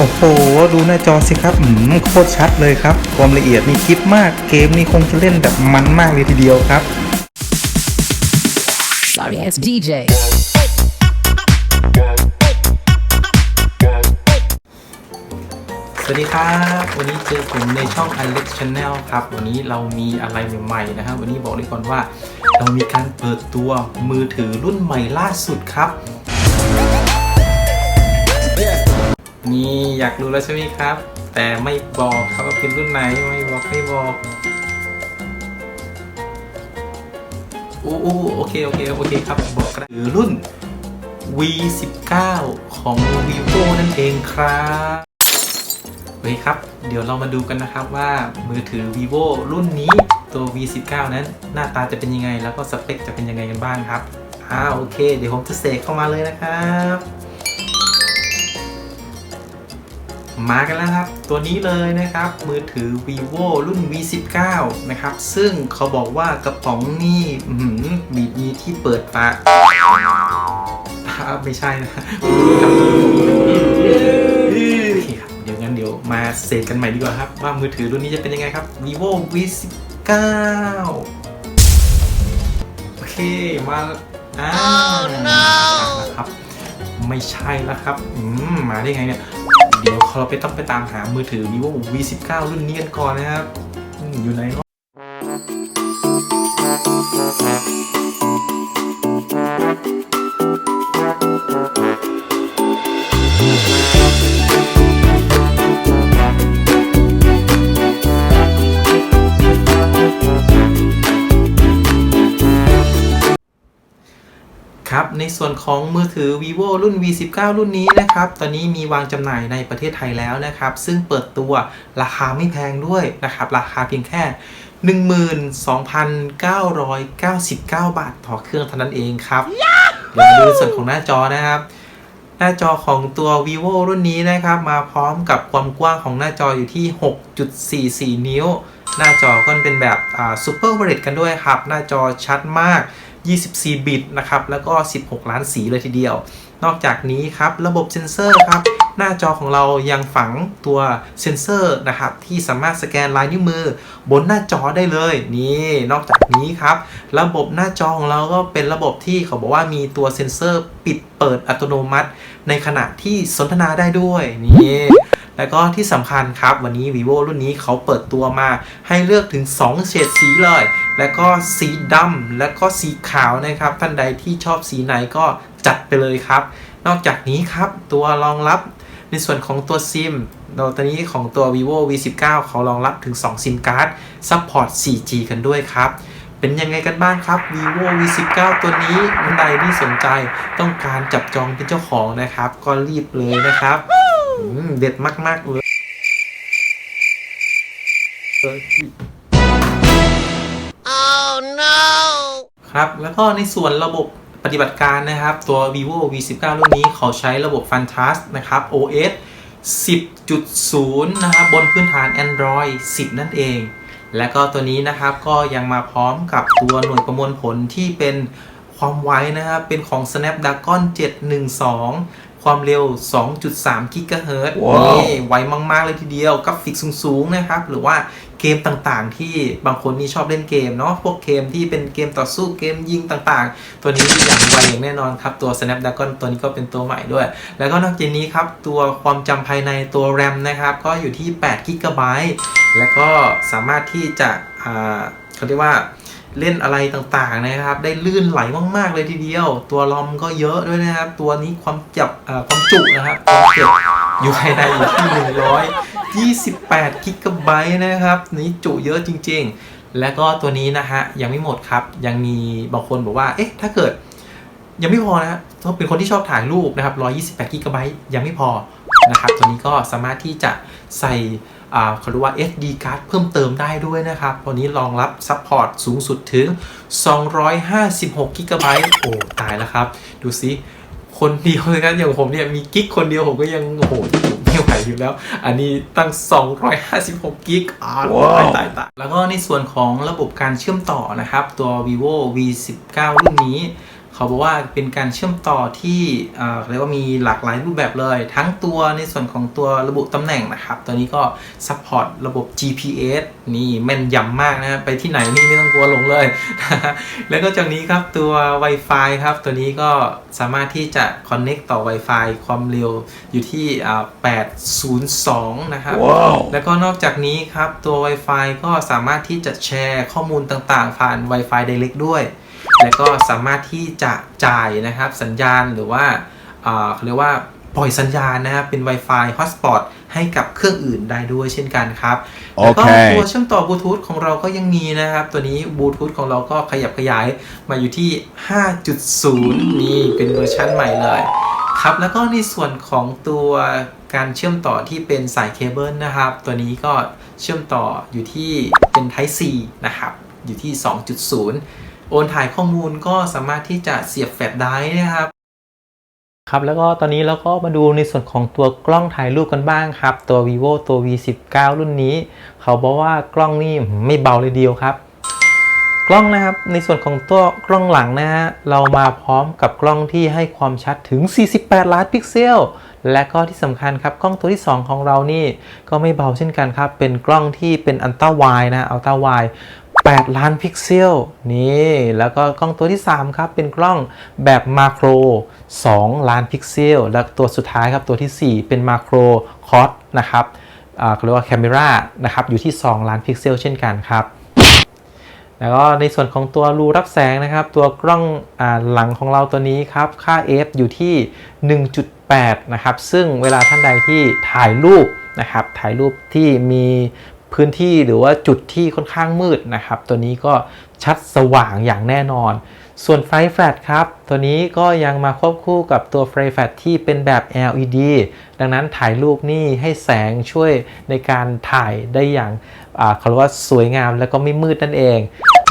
โอ้โห ดูหน้าจอสิครับอืมโคตรชัดเลยครับ ความละเอียดนี่คลิปมาก เกมนี่คงจะเล่นแบบมันมากเลยทีเดียวครับ Sorry, it's DJ. สวัสดีครับ วันนี้เจอผมในช่อง Alex Channel ครับ วันนี้เรามีอะไรใหม่ๆนะครับ วันนี้บอกเลยก่อนว่า เรามีการเปิดตัวมือถือรุ่นใหม่ล่าสุดครับ นี่อยากรู้แล้วใช่ไหมครับ แต่ไม่บอกครับว่าเป็นรุ่นไหนไม่บอกไม่บอกโอ้โอโอเคโอเคโอเคครับบอกก็ได้คือรุ่น V19 ของ vivo นั่นเองครับโอเคครับ เดี๋ยวเรามาดูกันนะครับว่ามือถือ vivo รุ่นนี้ตัว V19 นั้น หน้าตาจะเป็นยังไง แล้วก็สเปคจะเป็นยังไงกันบ้างครับอ่าโอเค เดี๋ยวผมจะเสกเข้ามาเลยนะครับ มากันแล้วครับ ตัวนี้เลยนะครับ มือถือ vivo รุ่น v19 นะครับ ซึ่งเขาบอกว่ากระป๋องนี่อื้อหือบีบมีที่เปิดฝาอ่าไม่ใช่นะโอเคครับ เดี๋ยวงั้นเดี๋ยวมาเสกกันใหม่ดีกว่าครับ ว่ามือถือรุ่นนี้จะเป็นยังไงครับ vivo v19 โอเค มาอ่าครับ ไม่ใช่แล้วครับอืมมาได้ไงเนี่ย เดี๋ยวเราไปต้องไปตามหามือถือ vivo v19 รุ่นนี้กันก่อนนะครับอืมอยู่ไหนเนาะ ส่วนของมือถือ vivo รุ่น v19 รุ่นนี้นะครับ ตอนนี้มีวางจำหน่ายในประเทศไทยแล้วนะครับ ซึ่งเปิดตัวราคาไม่แพงด้วยนะครับ ราคาเพียงแค่ 12,999 บาทต่อเครื่องเท่านั้นเองครับ เดี๋ยวมาดูส่วนของหน้าจอนะครับหน้าจอของตัว vivo รุ่นนี้นะครับ มาพร้อมกับความกว้างของหน้าจออยู่ที่ 6.44 นิ้ว หน้าจอก็เป็นแบบซูเปอร์เวอร์กันด้วยครับ หน้าจอชัดมาก 24 บิตนะครับ แล้วก็ 16 ล้านสีเลยทีเดียว นอกจากนี้ครับ ระบบเซ็นเซอร์ครับ หน้าจอของเรายังฝังตัวเซ็นเซอร์นะครับ ที่สามารถสแกนลายนิ้วมือ บนหน้าจอได้เลย นี่ นอกจากนี้ครับ ระบบหน้าจอของเราก็เป็นระบบที่เขาบอกว่ามีตัวเซ็นเซอร์ปิดเปิดอัตโนมัติ ในขณะที่สนทนาได้ด้วย นี่ แล้วก็ที่สำคัญครับ วันนี้ vivo รุ่นนี้เขาเปิดตัวมาให้เลือกถึง 2 เฉดสีเลย แล้วก็สีดำและก็สีขาวนะครับ ท่านใดที่ชอบสีไหนก็จัดไปเลยครับ นอกจากนี้ครับตัวรองรับในส่วนของตัวซิมเราตอนนี้ของตัว vivo v19 เขารองรับถึง 2 ซิมการ์ดซัพพอร์ต 4G กันด้วยครับเป็นยังไงกันบ้างครับ vivo v19 ตัวนี้ท่านใดที่สนใจต้องการจับจองเป็นเจ้าของนะครับ ก็รีบเลยนะครับ เด็ดมากๆเลยครับแล้วก็ในส่วนระบบปฏิบัติการนะครับ ตัว vivo v19 รุ่นนี้เขาใช้ระบบ Fantast นะครับ OS 10.0 นะครับ บนพื้นฐาน Android 10 นั่นเอง และก็ตัวนี้นะครับก็ยังมาพร้อมกับตัวหน่วยประมวลผลที่เป็นความไวนะครับ เป็นของ Snapdragon 712 ความเร็ว 2.3 กิกะเฮิรตซ์ว้าวนี่ไวมาก ๆ เลยทีเดียวกราฟิกสูง ๆ นะครับ หรือว่าเกมต่างๆ ที่บางคนนี่ชอบเล่นเกมเนาะ พวกเกมที่เป็นเกมต่อสู้เกมยิงต่างๆ ตัวนี้อย่างไวอย่างแน่นอนครับ ตัว Snapdragon ตัวนี้ก็เป็นตัวใหม่ด้วย แล้วก็นอกจากนี้ครับ ตัวความจำภายในตัว RAM นะครับ ก็อยู่ที่8 g b แล้วก็สามารถที่จะอ่าเขาเรียกว่า เล่นอะไรต่างๆนะครับ ได้ลื่นไหลมากๆเลยทีเดียว ตัวลอมก็เยอะด้วยนะครับ ตัวนี้ความจับความจุนะครับความเก็บอยู่ภายในอยู่ที่ 128กิกะไบต์นะครับนี่จุเยอะจริง ๆ แล้วก็ตัวนี้นะฮะยังไม่หมดครับ ยังมีบางคนบอกว่าเอ๊ะถ้าเกิด ยังไม่พอนะถ้าเป็นคนที่ชอบถ่ายรูปนะครับ128กิกะไบต์ยังไม่พอนะครับตัวนี้ก็สามารถที่จะใส่ เขาเรียกว่า SD card เพิ่มเติมได้ด้วยนะครับ ตัวนี้รองรับซัพพอร์ตสูงสุดถึง 256กิกะไบต์โอ้ตายแล้วครับ ดูซิคนเดียวเลยนะอย่างผมเนี่ยมีกิกคนเดียวผมก็ยังโอ้โหไม่ไหวอยู่แล้ว อันนี้ตั้ง 256 กิกอ่าว้าวตายตายตายแล้วก็ในส่วนของระบบการเชื่อมต่อนะครับ ตัว vivo v19 รุ่นนี้ เขเขาบอกว่าเป็นการเชื่อมต่อที่เอ่อเรียกว่ามีหลากหลายรูปแบบเลย ทั้งตัวในส่วนของตัวระบุตำแหน่งนะครับ ตัวนี้ก็ซัพพอร์ตระบบ GPS นี่แม่นยำมากนะไปที่ไหนนี่ไม่ต้องกลัวหลงเลย แล้วก็จากนี้ครับตัว Wi-Fi ครับ ตัวนี้ก็สามารถที่จะ Connect ต่อ Wi-Fi ความเร็วอยู่ที่อ่า802 นะครับแล้วก็นอกจากนี้ครับตัว Wi-Fi ก็สามารถที่จะแชร์ข้อมูลต่างๆ ผ่าน Wi-Fi Direct ด้วย แล้วก็สามารถที่จะจ่ายนะครับสัญญาณหรือว่าอ่าเขาเรียกว่าปล่อยสัญญาณนะครับเป็น Wi-Fi Hotspot ให้กับเครื่องอื่นได้ด้วยเช่นกันครับแล้วก็โอเคตัวเชื่อมต่อบลูทูธของเราก็ยังมีนะครับ ตัวนี้บลูทูธของเราก็ขยับขยายมาอยู่ที่ 5.0 นี่เป็นเวอร์ชันใหม่เลยครับ แล้วก็ในส่วนของตัวการเชื่อมต่อที่เป็นสายเคเบิลนะครับ ตัวนี้ก็เชื่อมต่ออยู่ที่เป็น Type C นะครับ อยู่ที่ 2.0 โอนถ่ายข้อมูลก็สามารถที่จะเสียบแฟลชไดร์นะครับ ครับแล้วก็ตอนนี้เราก็มาดูในส่วนของตัวกล้องถ่ายรูปกันบ้างครับ ตัว vivo ตัว v19 รุ่นนี้ เขาบอกว่ากล้องนี่ไม่เบาเลยเดียวครับ กล้องนะครับในส่วนของตัวกล้องหลังนะฮะเรามาพร้อมกับกล้องที่ให้ความชัดถึง 48 ล้านพิกเซลและก็ที่สำคัญครับกล้องตัวที่ 2 ของเรานี่ก็ไม่เบาเช่นกันครับ เป็นกล้องที่เป็นอัลตร้าไวนะอัลตร้าไว 8 ล้านพิกเซลนี่แล้วก็กล้องตัวที่ 3 ครับ เป็นกล้องแบบมาโคร 2 ล้านพิกเซล และตัวสุดท้ายครับตัวทีสี่ 4 เป็นมาโครคอสนะครับอ่าเขาเรียกว่าแคม e รานะครับอยู่ที่ 2 ล้านพิกเซลเช่นกันครับ แล้วก็ในส่วนของตัวรูรับแสงนะครับ ตัวกล้องอ่าหลังของเราตัวนี้ครับ ค่า f อยู่ที่ 1.8 นะครับ ซึ่งเวลาท่านใดที่ถ่ายรูปนะครับถ่ายรูปที่มี พื้นที่หรือว่าจุดที่ค่อนข้างมืดนะครับ ตัวนี้ก็ชัดสว่างอย่างแน่นอน ส่วนไฟแฟลชครับ ตัวนี้ก็ยังมาควบคู่กับตัวไฟแฟลชที่เป็นแบบ LED ดังนั้นถ่ายรูปนี่ให้แสงช่วยในการถ่ายได้อย่างอาเขาเรียกว่าสวยงามแล้วก็ไม่มืดนั่นเอง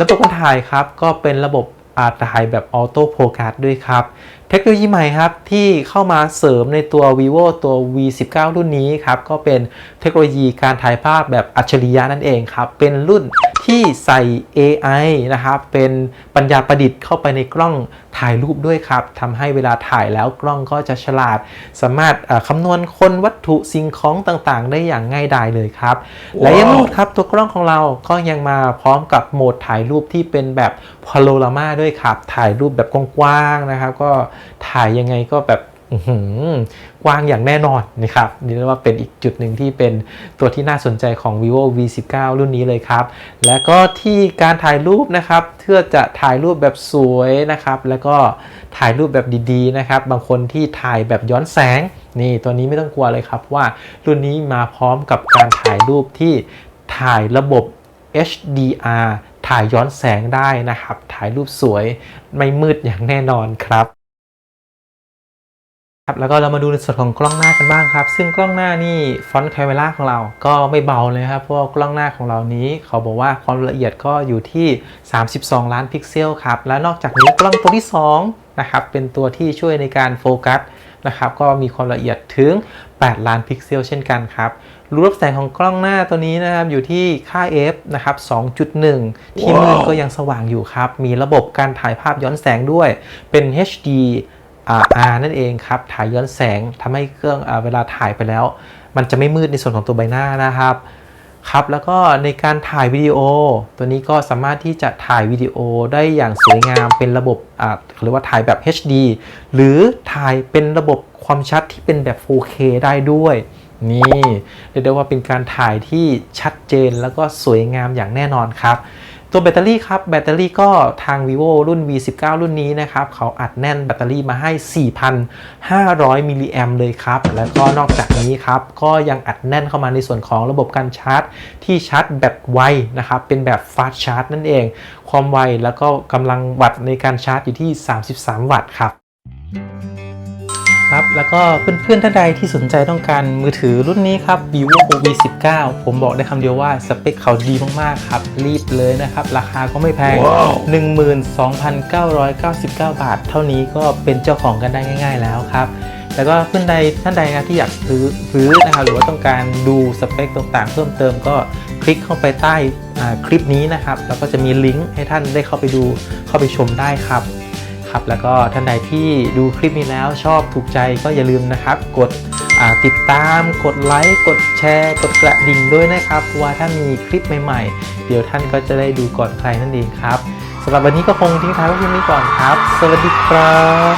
ระบบการถ่ายครับก็เป็นระบบ อาถ่ายแบบออโต้โฟกัสด้วยครับ เทคโนโลยีใหม่ครับที่เข้ามาเสริมในตัว vivo ตัว v19 รุ่นนี้ครับ ก็เป็นเทคโนโลยีการถ่ายภาพแบบอัจฉริยะนั่นเองครับ เป็นรุ่น ที่ใส่ AI นะครับเป็นปัญญาประดิษฐ์เข้าไปในกล้องถ่ายรูปด้วยครับทำให้เวลาถ่ายแล้วกล้องก็จะฉลาด สามารถเอ่อคำนวณคนวัตถุสิ่งของต่างๆ ได้อย่างง่ายดายเลยครับและยังไม่หมดครับตัวกล้องของเราก็ยังมาพร้อมกับโหมดถ่ายรูปที่เป็นแบบพาโ o รามาด้วยครับ ถ่ายรูปแบบกว้างๆนะครับ ก็ถ่ายยังไงก็แบบอื้อหือ กว้างอย่างแน่นอนนะครับนี่เรียกว่าเป็นอีกจุดหนึ่งที่เป็นตัวที่น่าสนใจของ vivo v19 รุ่นนี้เลยครับ และก็ที่การถ่ายรูปนะครับเพื่อจะถ่ายรูปแบบสวยนะครับ แล้วก็ถ่ายรูปแบบดีๆนะครับ บางคนที่ถ่ายแบบย้อนแสงนี่ตัวนี้ไม่ต้องกลัวเลยครับว่ารุ่นนี้มาพร้อมกับการถ่ายรูปที่ถ่ายระบบ HDR ถ่ายย้อนแสงได้นะครับ ถ่ายรูปสวยไม่มืดอย่างแน่นอนครับ ครับแล้วก็เรามาดูในส่วนของกล้องหน้ากันบ้างครับ ซึ่งกล้องหน้านี่ฟอนต์คาเมราของเราก็ไม่เบาเลยครับเพราะว่ากล้องหน้าของเรานี้เขาบอกว่าความละเอียดก็อยู่ที่ 32 ล้านพิกเซลครับและนอกจากนี้กล้องตัวที่2นะครับเป็นตัวที่ช่วยในการโฟกัสนะครับก็มีความละเอียดถึง 8 ล้านพิกเซลเช่นกันครับรูรับแสงของกล้องหน้าตัวนี้นะครับอยู่ที่ค่า f นะครับ 2.1 ที่มืดก็ยังสว่างอยู่ครับมีระบบการถ่ายภาพย้อนแสงด้วยเป็น HD R นั่นเองครับถ่ายย้อนแสงทำให้เครื่องอเวลาถ่ายไปแล้ว มันจะไม่มืดในส่วนของตัวใบหน้านะครับครับแล้วก็ในการถ่ายวิดีโอ ตัวนี้ก็สามารถที่จะถ่ายวิดีโอได้อย่างสวยงามเป็นระบบอ่าเขาเรียกว่าถ่ายแบบ HD หรือถ่ายเป็นระบบความชัดที่เป็นแบบ 4K ได้ด้วย นี่เรียกได้ว่าเป็นการถ่ายที่ชัดเจนแล้วก็สวยงามอย่างแน่นอนครับ ตัวแบตเตอรี่ครับแบตเตอรี่ก็ทาง vivo รุ่น v19 รุ่นนี้นะครับเขาอัดแน่นแบตเตอรี่มาให้ 4,500มิลลิแอมเลยครับ แล้วก็นอกจากนี้ครับก็ยังอัดแน่นเข้ามาในส่วนของระบบการชาร์จ ที่ชาร์จแบบไวนะครับเป็นแบบ fast charge นั่นเอง ความไวแล้วก็กำลังวัตต์ในการชาร์จอยู่ที่ 33 วัตต์ครับ ครับ แล้วก็เพื่อนๆท่านใดที่สนใจต้องการมือถือรุ่นนี้ครับ vivo v19 ผมบอกได้คำเดียวว่าสเปคเขาดีมากๆครับ รีบเลยนะครับ ราคาก็ไม่แพง12,999 บาท เท่านี้ก็เป็นเจ้าของกันได้ง่าย ๆ แล้วครับแล้วก็เพื่อนใดท่านใดนะที่อยากซื้อซื้อนะครับหรือว่าต้องการดูสเปคต่างๆ เพิ่มเติมก็คลิกเข้าไปใต้อ่าคลิปนี้นะครับ แล้วก็จะมีลิงก์ให้ท่านได้เข้าไปดูเข้าไปชมได้ครับ ครับแล้วก็ท่านใดที่ดูคลิปนี้แล้วชอบถูกใจก็อย่าลืมนะครับ กดติดตามกดไลค์กดแชร์ กดกระดิ่งด้วยนะครับเพราะว่าถ้ามีคลิปใหม่ๆ เดี๋ยวท่านก็จะได้ดูก่อนใครนั่นเองครับสำหรับวันนี้ก็คงทิ้งท้ายไว้เพียงนี้ก่อนครับ สวัสดีครับ